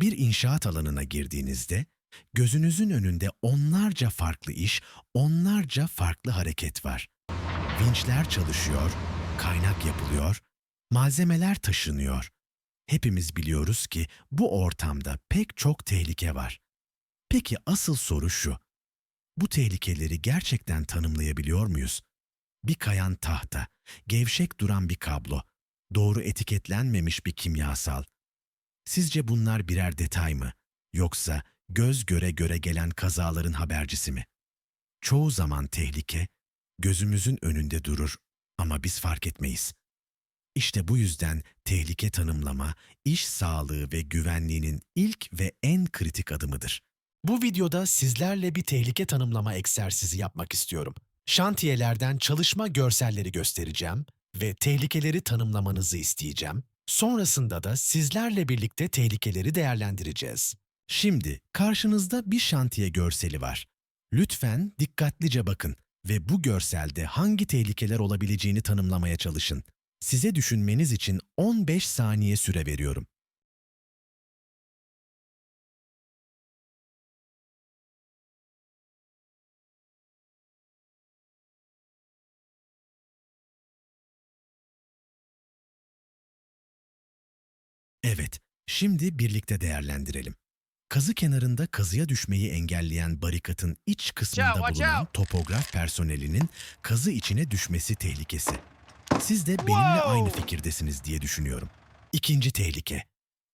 Bir inşaat alanına girdiğinizde gözünüzün önünde onlarca farklı iş, onlarca farklı hareket var. Vinçler çalışıyor, kaynak yapılıyor, malzemeler taşınıyor. Hepimiz biliyoruz ki bu ortamda pek çok tehlike var. Peki asıl soru şu. Bu tehlikeleri gerçekten tanımlayabiliyor muyuz? Bir kayan tahta, gevşek duran bir kablo, doğru etiketlenmemiş bir kimyasal. Sizce bunlar birer detay mı? Yoksa göz göre göre gelen kazaların habercisi mi? Çoğu zaman tehlike gözümüzün önünde durur ama biz fark etmeyiz. İşte bu yüzden tehlike tanımlama, iş sağlığı ve güvenliğinin ilk ve en kritik adımıdır. Bu videoda sizlerle bir tehlike tanımlama egzersizi yapmak istiyorum. Şantiyelerden çalışma görselleri göstereceğim ve tehlikeleri tanımlamanızı isteyeceğim. Sonrasında da sizlerle birlikte tehlikeleri değerlendireceğiz. Şimdi karşınızda bir şantiye görseli var. Lütfen dikkatlice bakın ve bu görselde hangi tehlikeler olabileceğini tanımlamaya çalışın. Size düşünmeniz için 15 saniye süre veriyorum. Evet, şimdi birlikte değerlendirelim. Kazı kenarında kazıya düşmeyi engelleyen barikatın iç kısmında bulunan topograf personelinin kazı içine düşmesi tehlikesi. Siz de benimle Wow. aynı fikirdesiniz diye düşünüyorum. İkinci tehlike.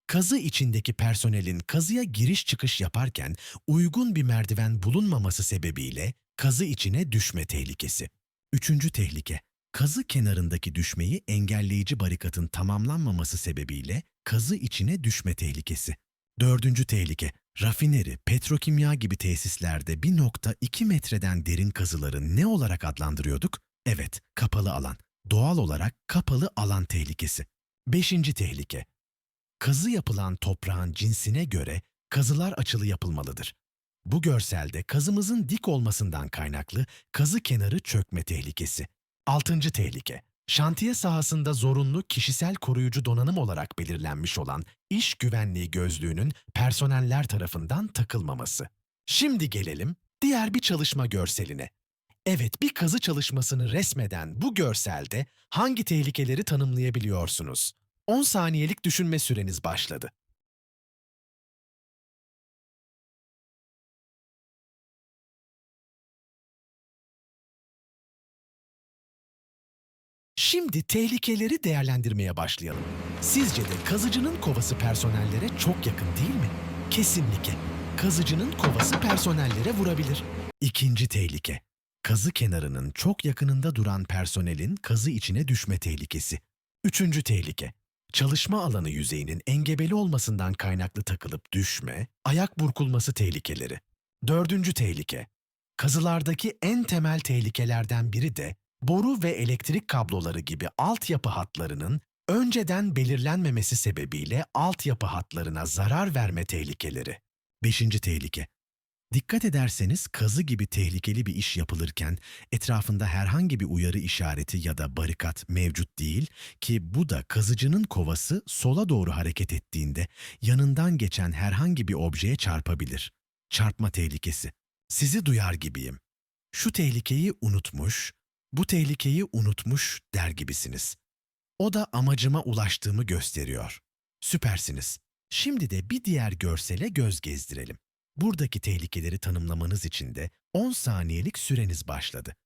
Kazı içindeki personelin kazıya giriş çıkış yaparken uygun bir merdiven bulunmaması sebebiyle kazı içine düşme tehlikesi. Üçüncü tehlike. Kazı kenarındaki düşmeyi engelleyici barikatın tamamlanmaması sebebiyle kazı içine düşme tehlikesi. Dördüncü tehlike. Rafineri, petrokimya gibi tesislerde 1.2 metreden derin kazıları ne olarak adlandırıyorduk? Evet, kapalı alan. Doğal olarak kapalı alan tehlikesi. Beşinci tehlike. Kazı yapılan toprağın cinsine göre kazılar açılı yapılmalıdır. Bu görselde kazımızın dik olmasından kaynaklı kazı kenarı çökme tehlikesi. Altıncı tehlike. Şantiye sahasında zorunlu kişisel koruyucu donanım olarak belirlenmiş olan iş güvenliği gözlüğünün personeller tarafından takılmaması. Şimdi gelelim diğer bir çalışma görseline. Evet, bir kazı çalışmasını resmeden bu görselde hangi tehlikeleri tanımlayabiliyorsunuz? 10 saniyelik düşünme süreniz başladı. Şimdi tehlikeleri değerlendirmeye başlayalım. Sizce de kazıcının kovası personellere çok yakın değil mi? Kesinlikle. Kazıcının kovası personellere vurabilir. İkinci tehlike. Kazı kenarının çok yakınında duran personelin kazı içine düşme tehlikesi. Üçüncü tehlike. Çalışma alanı yüzeyinin engebeli olmasından kaynaklı takılıp düşme, ayak burkulması tehlikeleri. Dördüncü tehlike. Kazılardaki en temel tehlikelerden biri de boru ve elektrik kabloları gibi altyapı hatlarının önceden belirlenmemesi sebebiyle altyapı hatlarına zarar verme tehlikeleri. Beşinci tehlike. Dikkat ederseniz kazı gibi tehlikeli bir iş yapılırken etrafında herhangi bir uyarı işareti ya da barikat mevcut değil ki bu da kazıcının kovası sola doğru hareket ettiğinde yanından geçen herhangi bir objeye çarpabilir. Çarpma tehlikesi. Sizi duyar gibiyim. Şu tehlikeyi unutmuş, bu tehlikeyi unutmuş der gibisiniz. O da amacıma ulaştığımı gösteriyor. Süpersiniz. Şimdi de bir diğer görsele göz gezdirelim. Buradaki tehlikeleri tanımlamanız için de 10 saniyelik süreniz başladı.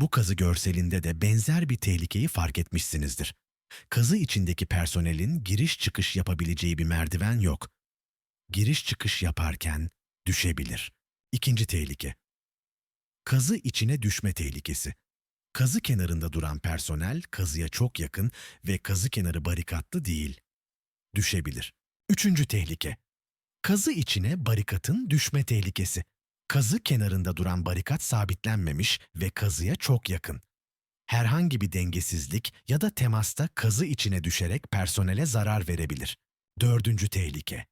Bu kazı görselinde de benzer bir tehlikeyi fark etmişsinizdir. Kazı içindeki personelin giriş çıkış yapabileceği bir merdiven yok. Giriş çıkış yaparken düşebilir. İkinci tehlike. Kazı içine düşme tehlikesi. Kazı kenarında duran personel kazıya çok yakın ve kazı kenarı barikatlı değil. Düşebilir. Üçüncü tehlike. Kazı içine barikatın düşme tehlikesi. Kazı kenarında duran barikat sabitlenmemiş ve kazıya çok yakın. Herhangi bir dengesizlik ya da temasta kazı içine düşerek personele zarar verebilir. Dördüncü tehlike.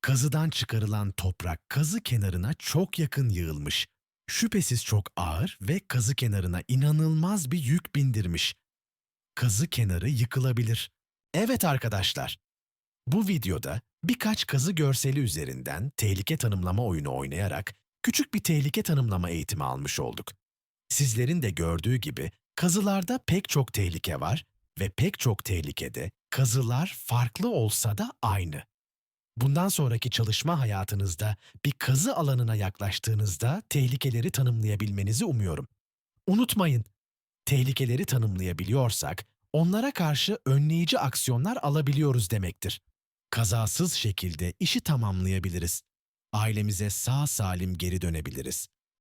Kazıdan çıkarılan toprak kazı kenarına çok yakın yığılmış Şüphesiz çok ağır ve kazı kenarına inanılmaz bir yük bindirmiş. Kazı kenarı yıkılabilir. Evet arkadaşlar. Bu videoda birkaç kazı görseli üzerinden tehlike tanımlama oyunu oynayarak küçük bir tehlike tanımlama eğitimi almış olduk. Sizlerin de gördüğü gibi kazılarda pek çok tehlike var ve pek çok tehlikede kazılar farklı olsa da aynı. Bundan sonraki çalışma hayatınızda bir kazı alanına yaklaştığınızda tehlikeleri tanımlayabilmenizi umuyorum. Unutmayın, tehlikeleri tanımlayabiliyorsak onlara karşı önleyici aksiyonlar alabiliyoruz demektir. Kazasız şekilde işi tamamlayabiliriz. Ailemize sağ salim geri dönebiliriz.